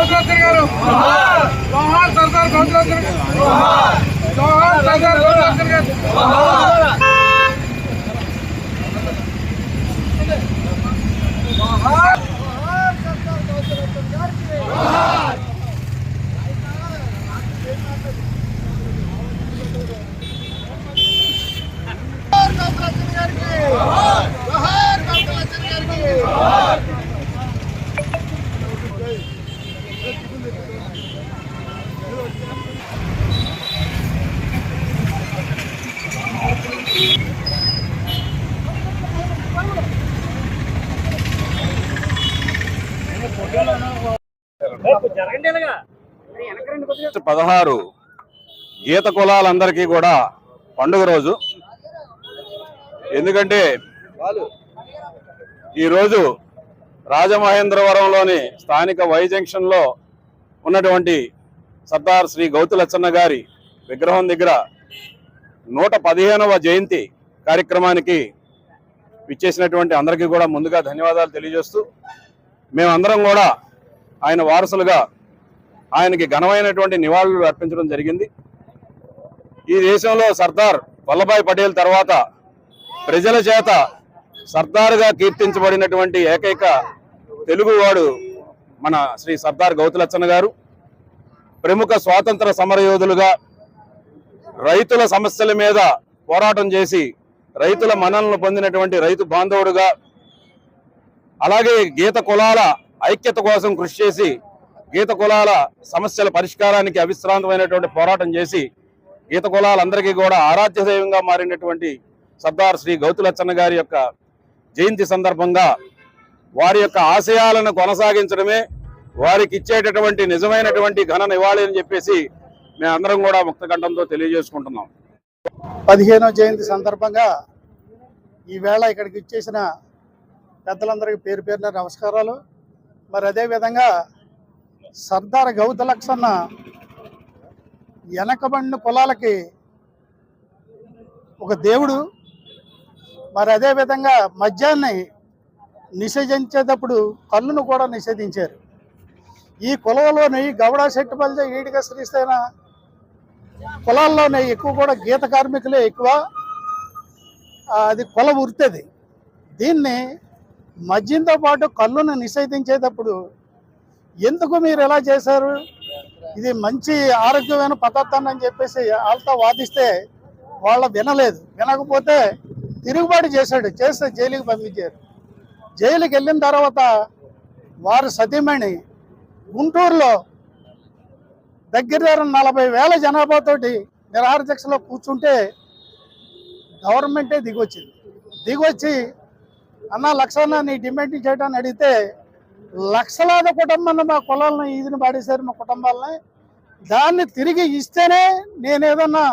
గోత్రత్రి గారు జోహార్ సర్దార్ గోత్రత్రి పదహారు గీత కులాలందరికీ కూడా పండుగ రోజు. ఎందుకంటే ఈరోజు రాజమహేంద్రవరంలోని స్థానిక వై జంక్షన్లో ఉన్నటువంటి సర్దార్ శ్రీ గౌతు లచ్చన్న గారి విగ్రహం దగ్గర నూట పదిహేనవ జయంతి కార్యక్రమానికి విచ్చేసినటువంటి అందరికీ కూడా ముందుగా ధన్యవాదాలు తెలియజేస్తూ మేమందరం కూడా ఆయన వారసులుగా ఆయనకి ఘనమైనటువంటి నివాళులు అర్పించడం జరిగింది. ఈ దేశంలో సర్దార్ వల్లభాయ్ పటేల్ తర్వాత ప్రజల చేత సర్దార్గా కీర్తించబడినటువంటి ఏకైక తెలుగువాడు మన శ్రీ సర్దార్ గౌతులచ్చన్న గారు. ప్రముఖ స్వాతంత్ర సమరయోధులుగా రైతుల సమస్యల మీద పోరాటం చేసి రైతుల మనలను పొందినటువంటి రైతు బాంధవుడుగా అలాగే గీత కులాల ఐక్యత కోసం కృషి చేసి గీత కులాల సమస్యల పరిష్కారానికి అవిశ్రాంతమైనటువంటి పోరాటం చేసి గీత కులాలందరికీ కూడా ఆరాధ్య దైవంగా మారినటువంటి సర్దార్ శ్రీ గౌతులచ్చన్న గారి యొక్క జయంతి సందర్భంగా వారి యొక్క ఆశయాలను కొనసాగించడమే వారికి ఇచ్చేటటువంటి నిజమైనటువంటి ఘన నివాళి అని చెప్పేసి మేమందరం కూడా ముక్తకంఠంతో తెలియజేసుకుంటున్నాం. పదిహేనో జయంతి సందర్భంగా ఈవేళ ఇక్కడికి ఇచ్చేసిన పెద్దలందరికీ పేరు పేరున నమస్కారాలు. మరి అదేవిధంగా సర్దార్ గౌత లక్షన్న వెనకబడిన కులాలకి ఒక దేవుడు. మరి అదేవిధంగా మద్యాన్ని నిషేధించేటప్పుడు కళ్ళును కూడా నిషేధించారు. ఈ కులంలోని గౌడ శెట్టిపల్లి ఈడిగా శ్రీస్తైన కులాల్లోనే ఎక్కువ కూడా గీత కార్మికులే ఎక్కువ. అది కుల వృత్తిది దీన్ని మద్యంతో పాటు కళ్ళును నిషేధించేటప్పుడు ఎందుకు మీరు ఎలా చేశారు? ఇది మంచి ఆరోగ్యమైన పదార్థాన్ని అని చెప్పేసి వాళ్ళతో వాదిస్తే వాళ్ళ వినలేదు. వినకపోతే తిరుగుబాటు చేశాడు. చేస్తే జైలుకి పంపించారు. జైలుకి వెళ్ళిన తర్వాత వారు సతీమణి గుంటూరులో దగ్గర దగ్గర నలభై వేల జనాభాతోటి నిరాహార దీక్షలో కూర్చుంటే గవర్నమెంటే దిగొచ్చింది. దిగొచ్చి అన్న లక్షన్న నీ డిమాండ్ చేయడానికి అడిగితే లక్షలాది కుటుంబాన్ని మా కులాలను ఈదిని పాడేశారు మా కుటుంబాలని దాన్ని తిరిగి ఇస్తేనే నేను ఏదన్నా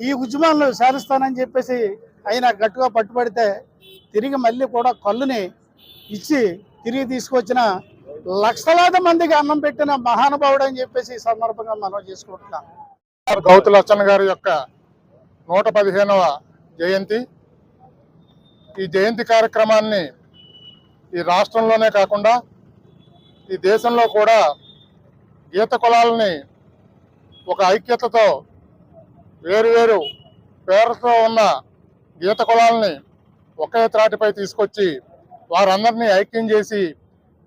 ఈ ఉద్యమాలను సాధిస్తానని చెప్పేసి ఆయన గట్టుగా పట్టుబడితే తిరిగి మళ్ళీ కూడా కళ్ళుని ఇచ్చి తిరిగి తీసుకొచ్చిన లక్షలాది మందికి అన్నం పెట్టిన మహానుభావుడు అని చెప్పేసి ఈ సందర్భంగా మనం చేసుకుంటున్నాం గౌతు లచ్చన్న గారి యొక్క నూట పదిహేనవ జయంతి. ఈ జయంతి కార్యక్రమాన్ని ఈ రాష్ట్రంలోనే కాకుండా ఈ దేశంలో కూడా గీత కులాలని ఒక ఐక్యతతో వేరువేరు పేరుతో ఉన్న గీత కులాలని ఒకే త్రాటిపై తీసుకొచ్చి వారందరినీ ఐక్యం చేసి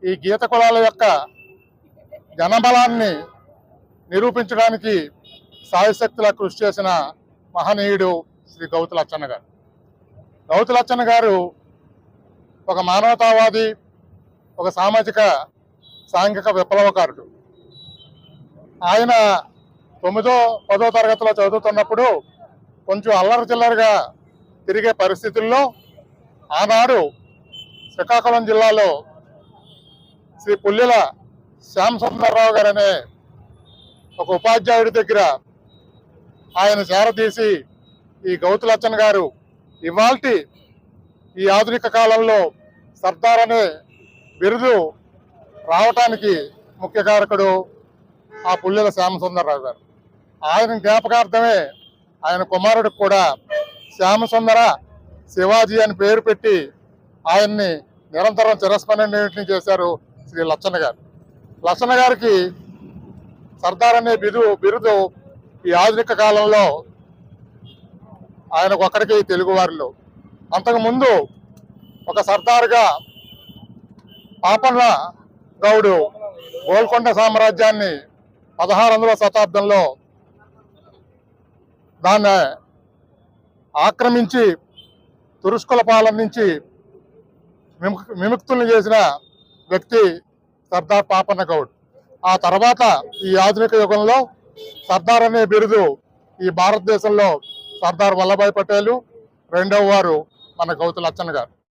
ఈ గీత కులాల యొక్క జనబలాన్ని నిరూపించడానికి సాయశక్తులా కృషి చేసిన మహనీయుడు శ్రీ గౌతు లచ్చన్న గారు. రౌతులచ్చన్న గారు ఒక మానవతావాది ఒక సామాజిక సాంఘిక విప్లవకారుడు. ఆయన తొమ్మిదో పదో తరగతిలో చదువుతున్నప్పుడు కొంచెం అల్లరి చిల్లరగా తిరిగే పరిస్థితుల్లో ఆనాడు శ్రీకాకుళం జిల్లాలో శ్రీ పుల్లెల శ్యామ్ సుందరరావు గారు అనే ఒక ఉపాధ్యాయుడి దగ్గర ఆయన చేరదీసి ఈ గౌతులచ్చన్ గారు ఇవాల్టి ఈ ఆధునిక కాలంలో సర్దార్ అనే బిరుదు రావటానికి ముఖ్య కారకుడు ఆ పుల్లెల శ్యామసుందరరావు గారు. ఆయన జ్ఞాపకార్థమే ఆయన కుమారుడికి కూడా శ్యామసుందర శివాజీ అని పేరు పెట్టి ఆయన్ని నిరంతరం చిరస్మరణీయుటిని చేశారు శ్రీ లచ్చన్న గారు. లచ్చన్న గారికి సర్దార్ అనే బిరుదు బిరుదు ఈ ఆధునిక కాలంలో ఆయనకు ఒకరికి తెలుగు వారిలో అంతకుముందు ఒక సర్దార్గా పాపన్న గౌడు గోల్కొండ సామ్రాజ్యాన్ని పదహారు వందల శతాబ్దంలో దాన్ని ఆక్రమించి తురుష్కుల పాలన నుంచి విముక్- విముక్తుల్ని చేసిన వ్యక్తి సర్దార్ పాపన్న గౌడ్. ఆ తర్వాత ఈ ఆధునిక యుగంలో సర్దార్ అనే బిరుదు ఈ భారతదేశంలో సర్దార్ వల్లభాయ్ పటేల్ రెండవ వారు మన గౌతు లచ్చన్ గారు.